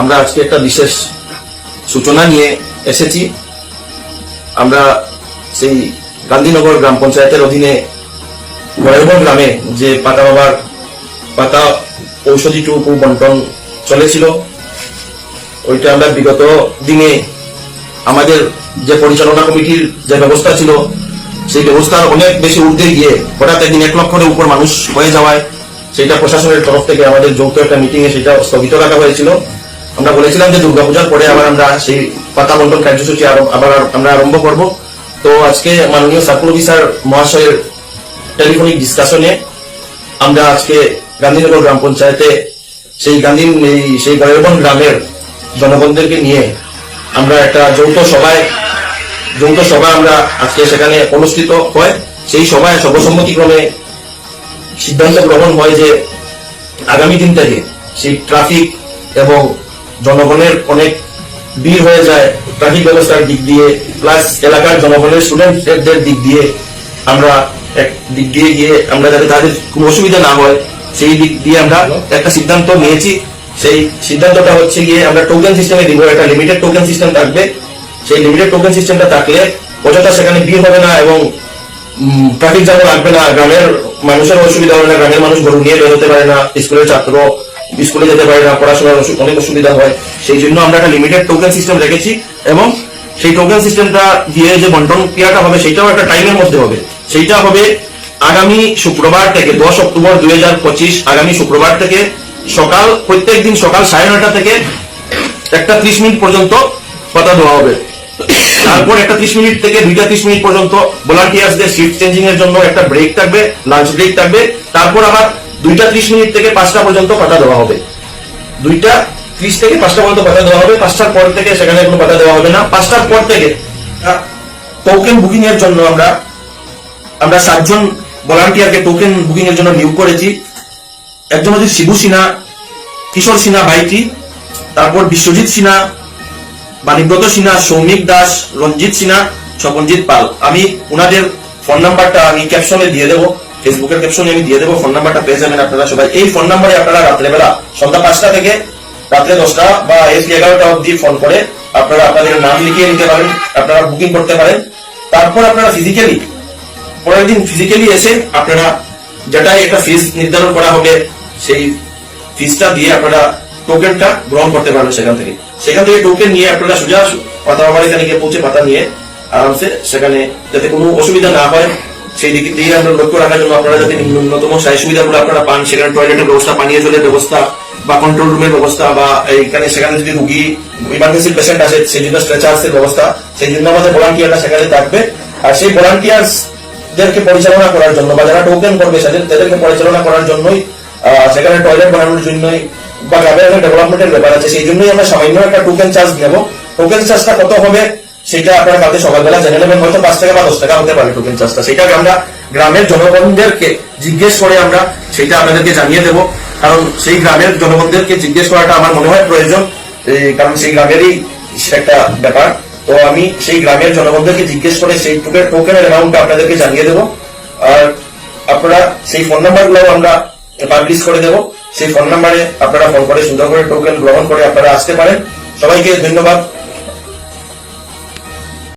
আমরা আজকে একটা বিশেষ সূচনা নিয়ে এসেছি। আমরা সেই গান্ধীনগর গ্রাম পঞ্চায়েতের অধীনে গয়েরবন গ্রামে যে পাতা বাবার পাতা ঔষধিটুকু বন্টন চলেছিল, ওইটা আমরা বিগত দিনে আমাদের যে পরিচালনা কমিটির যে ব্যবস্থা ছিল, সেই ব্যবস্থার অনেক বেশি ঊর্ধ্বে গিয়ে হঠাৎ একদিন এক লক্ষের উপর মানুষ হয়ে যাওয়ায় সেটা প্রশাসনের তরফ থেকে আমাদের যৌথ একটা মিটিংয়ে সেটা স্থগিত রাখা হয়েছিল। আমরা বলেছিলাম যে দুর্গাপূজার পরে আবার আমরা সেই পাতা বন্টন কার্যসূচি আবার আমরা আরম্ভ করব। তো আজকে মাননীয় সার্কুল অফিসার মহাশয়ের টেলিফোনিক ডিসকাশনে আমরা আজকে গান্ধীনগর গ্রাম পঞ্চায়েতে সেই গান্ধী সেই গয়েরবন গ্রামের জনগণদেরকে নিয়ে আমরা একটা যৌথ সভায় যৌথ সভা আমরা আজকে সেখানে অনুষ্ঠিত হয়। সেই সভায় সর্বসম্মতিক্রমে সিদ্ধান্ত গ্রহণ হয় যে আগামী দিন থেকে সেই ট্রাফিক এবং জনগণের অনেক ভিড় হয়ে যায়, ট্রাফিক ব্যবস্থার দিক দিয়ে প্লাস এলাকার জনগণের স্টুডেন্টদের দিক দিয়ে আমরা এক দিক দিয়ে গিয়ে আমরা যাতে তাদের কোনো অসুবিধা না হয়, সেই দিক দিয়ে আমরা একটা সিদ্ধান্ত নিয়েছি। সেই সিদ্ধান্তটা হচ্ছে গিয়ে আমরা টোকেন সিস্টেমে দিব, একটা লিমিটেড টোকেন সিস্টেম থাকবে। সেই লিমিটেড টোকেন সিস্টেমটা থাকলে অযথা সেখানে ভিড় হবে না এবং ট্রাফিক জ্যামও লাগবে না, গ্রামের মানুষের অসুবিধা হবে না, গ্রামের মানুষ গরু নিয়ে বেরোতে পারে না, স্কুলের ছাত্র স্কুলে যেতে পারে না, পড়াশোনার অনেক অসুবিধা হয়। সেই জন্য আমরা একটা লিমিটেড টোকেন সিস্টেম রেখেছি এবং সেই টোকেন সিস্টেমটা দিয়ে যে বন্টন ক্রিয়াটা হবে সেটাও একটা টাইমের মধ্যে হবে। সেইটা হবে আগামী শুক্রবার থেকে দশ অক্টোবর দুই আগামী শুক্রবার থেকে সকাল, প্রত্যেক দিন সকাল সাড়ে নয়টা থেকে একটা ত্রিশ মিনিট পর্যন্ত কথা দেওয়া হবে। তারপর একটা ত্রিশ মিনিট থেকে দুইটা ত্রিশ মিনিট পর্যন্ত ভলান্টিয়ার্সদের শিফট চেঞ্জিং এর জন্য একটা ব্রেক থাকবে লাঞ্চ ব্রেক থাকবে। তারপর আবার দুইটা ত্রিশ মিনিট থেকে পাঁচটা পর্যন্ত পাতা দেওয়া হবে। দুইটা ত্রিশ থেকে পাঁচটা পর্যন্ত পাতা দেওয়া হবে, পাঁচটার পর থেকে সেখানে কোনো পাতা দেওয়া হবে না। পাঁচটার পর থেকে টোকেন বুকিং এর জন্য আমরা আমরা সাতজন ভলান্টিয়ারকে টোকেন বুকিং এর জন্য নিয়োগ করেছি। একজন হচ্ছে শিবু সিনহা, কিশোর সিনহা ভাইটি, তারপর বিশ্বজিৎ সিনহা, বাণীব্রত সিনহা, সৌমিক দাস, রঞ্জিত সিনহা, স্বপনজিৎ পাল। আমি ওনাদের ফোন নাম্বারটা আমি ক্যাপশনে দিয়ে দেবো। ফেসবুকের ক্যাপশনে আমি দিয়ে দেবো ফোন নাম্বারটা পেয়ে যাবেন আপনারা সবাই। এই ফোন নাম্বারে আপনারা রাত্রেবেলা সন্ধ্যা পাঁচটা থেকে রাত্রে দশটা বা এসি এগারোটা অবধি ফোন করে আপনারা আপনাদের নাম লিখিয়ে নিতে পারেন, আপনারা বুকিং করতে পারেন। তারপর আপনারা ফিজিক্যালি পরের দিন ফিজিক্যালি এসে আপনারা যেটাই একটা ফিস নির্ধারণ করা হবে, সেই ফিসটা দিয়ে আপনারা টোকেনটা গ্রহণ করতে পারবেন সেখান থেকে। সেখান থেকে টোকেন নিয়ে আপনারা সোজা পাতা বাবার এখানে গিয়ে পৌঁছে পাতা নিয়ে আরামসে সেখানে যাতে কোনো অসুবিধা না হয়। সেই দিকে দিয়ে আমরা লক্ষ্য রাখার জন্য আপনারা যাতে ন্যূনতম সাই সুবিধাগুলো আপনারা পান, সেখানে টয়লেটের ব্যবস্থা, পানীয় জলের ব্যবস্থা বা কন্ট্রোল রুমের ব্যবস্থা বা এইখানে সেখানে যদি রুগী ইমার্জেন্সি পেশেন্ট আসে, সেই জন্য স্ট্রেচার্সের ব্যবস্থা, সেই জন্য আমাদের ভলান্টিয়াররা সেখানে থাকবে। আর সেই ভলান্টিয়ার্স যাদেরকে পরিচালনা করার জন্য বা যারা টোকেন করবে তাদের তাদেরকে পরিচালনা করার জন্যই সেখানে টয়লেট বানানোর জন্যই বা গ্রামের ডেভেলপমেন্টের ব্যাপার আছে, সেই জন্যই আমরা সামান্য একটা টোকেন চার্জ নেব। টোকেন চার্জটা কত হবে? সেটা আপনারা কালকে সকালবেলা জেনে নেবেন হয়তো পাঁচ টাকা বা দশ টাকা হতে পারে টোকেন চার্জটা। সেটাকে আমরা গ্রামের জনগণদেরকে জিজ্ঞেস করে আমরা সেটা আপনাদেরকে জানিয়ে দেব। কারণ সেই গ্রামের জনগণদেরকে জিজ্ঞেস করাটা আমার মনে হয় প্রয়োজন। কারণ সেই গ্রামেরই একটা ব্যাপার। তো আমি সেই গ্রামের জনগণদেরকে জিজ্ঞেস করে সেই টোকেন টোকেনের অ্যামাউন্টটা আপনাদেরকে জানিয়ে দেবো। আর আপনারা সেই ফোন নাম্বারগুলো আমরা পাবলিশ করে দেবো। সেই ফোন নাম্বারে আপনারা ফোন করে সুন্দর করে টোকেন গ্রহণ করে আপনারা আসতে পারেন। সবাইকে ধন্যবাদ।